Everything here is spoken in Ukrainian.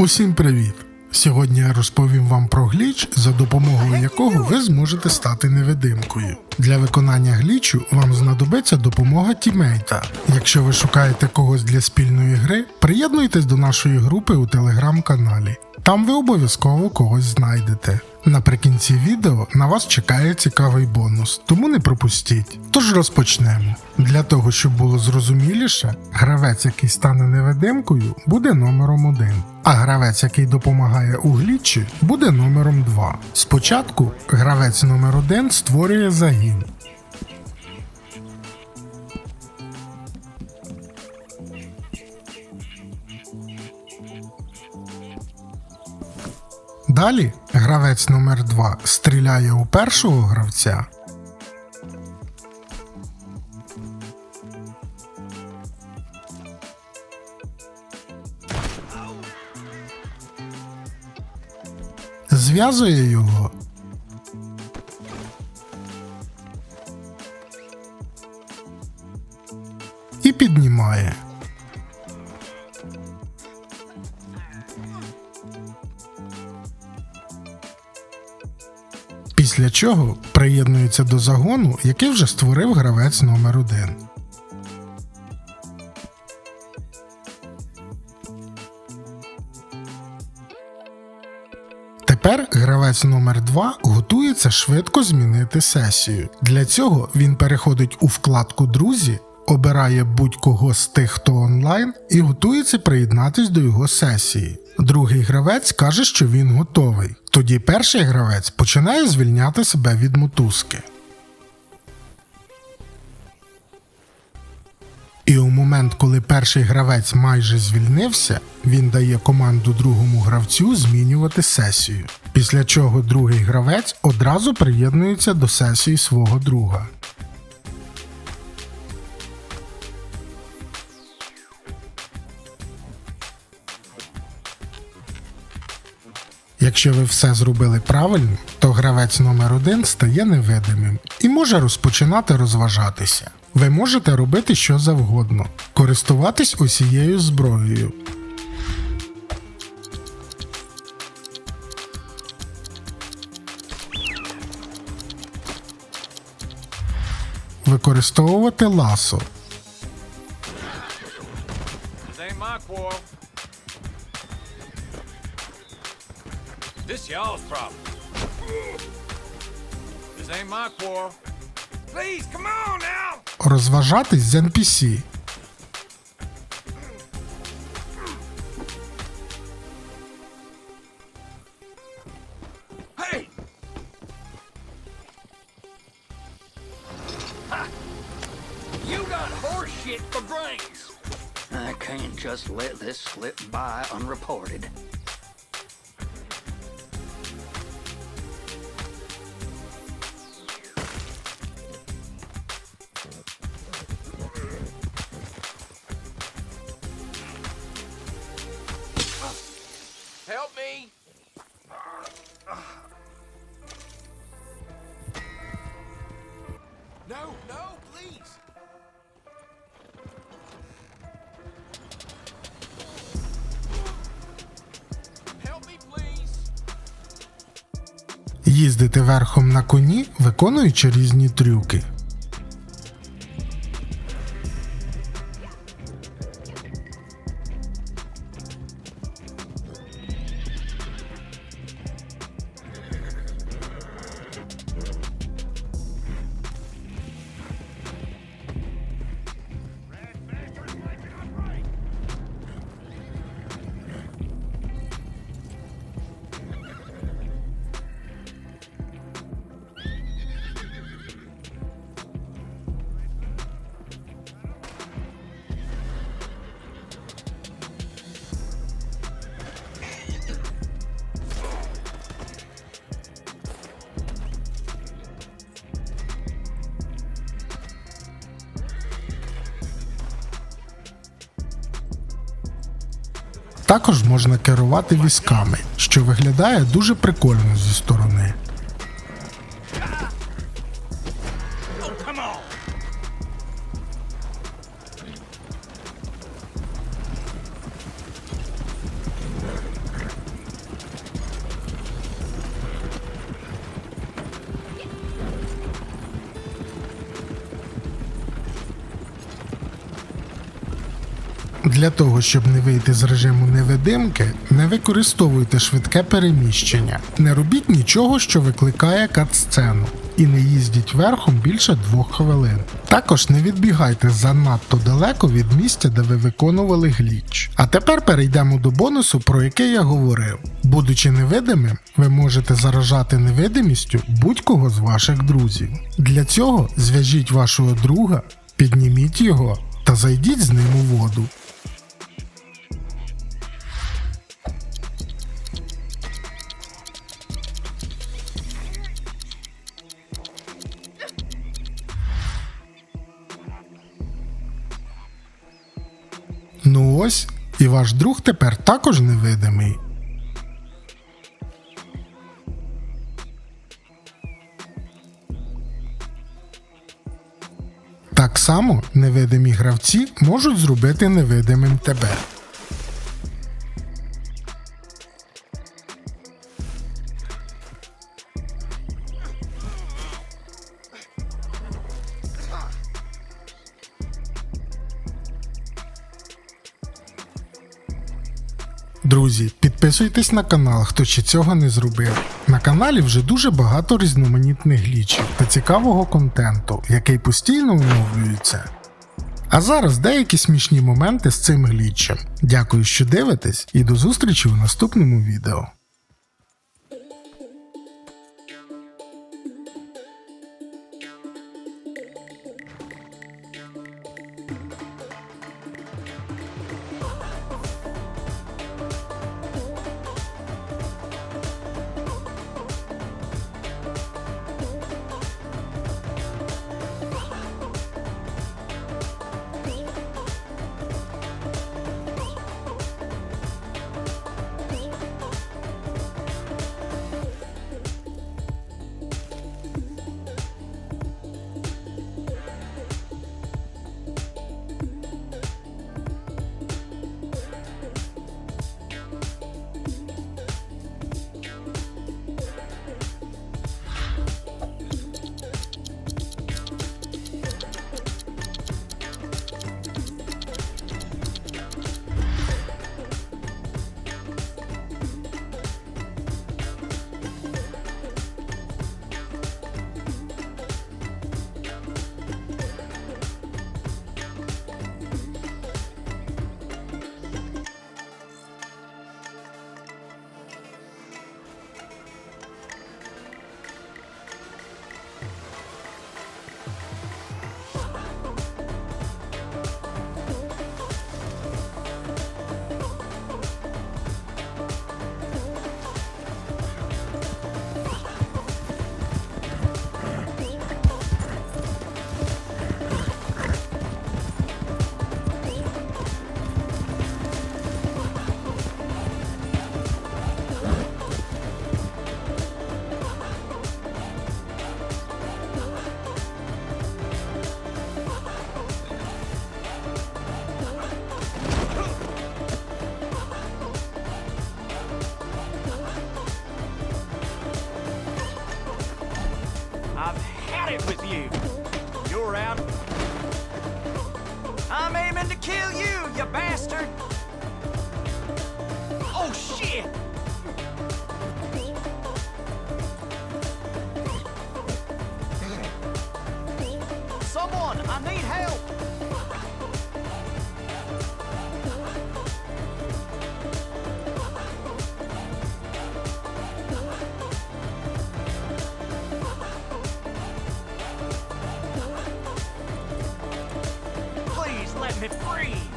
Усім привіт! Сьогодні я розповім вам про гліч, за допомогою якого ви зможете стати невидимкою. Для виконання глічу вам знадобиться допомога тімейта. Якщо ви шукаєте когось для спільної гри, приєднуйтесь до нашої групи у телеграм-каналі. Там ви обов'язково когось знайдете. Наприкінці відео на вас чекає цікавий бонус, тому не пропустіть. Тож розпочнемо. Для того, щоб було зрозуміліше, гравець, який стане невидимкою, буде номером 1, а гравець, який допомагає у глічі, буде номером 2. Спочатку гравець номер 1 створює загін. Далі гравець номер 2 стріляє у першого гравця. Зв'язує його. Після чого приєднується до загону, який вже створив гравець номер 1 Тепер гравець номер 2 готується швидко змінити сесію. Для цього він переходить у вкладку Друзі, обирає будь-кого з тих, хто онлайн, і готується приєднатись до його сесії. Другий гравець каже, що він готовий. Тоді перший гравець починає звільняти себе від мотузки. І у момент, коли перший гравець майже звільнився, він дає команду другому гравцю змінювати сесію. Після чого другий гравець одразу приєднується до сесії свого друга. Якщо ви все зробили правильно, то гравець номер 1 стає невидимим і може розпочинати розважатися. Ви можете робити що завгодно, користуватись усією зброєю. Використовувати ласо. This ain't my quarrel. This y'all's problem. This ain't my quarrel. Please, come on now! Розважатись з NPC. Hey! You got horse shit for brains! I can't just let this slip by unreported. Їздити верхом на коні, виконуючи різні трюки. Також можна керувати візками, що виглядає дуже прикольно зі сторони. Для того, щоб не вийти з режиму невидимки, не використовуйте швидке переміщення, не робіть нічого, що викликає кат-сцену, і не їздіть верхом більше двох хвилин. Також не відбігайте занадто далеко від місця, де ви виконували гліч. А тепер перейдемо до бонусу, про який я говорив. Будучи невидимим, ви можете заражати невидимістю будь-кого з ваших друзів. Для цього зв'яжіть вашого друга, підніміть його та зайдіть з ним у воду. Ну ось, і ваш друг тепер також невидимий. Так само невидимі гравці можуть зробити невидимим тебе. Друзі, підписуйтесь на канал, хто ще цього не зробив. На каналі вже дуже багато різноманітних глічів та цікавого контенту, який постійно оновлюється. А зараз деякі смішні моменти з цим глічем. Дякую, що дивитесь, і до зустрічі в наступному відео. Oh, shit. Someone, I need help. Please let me free.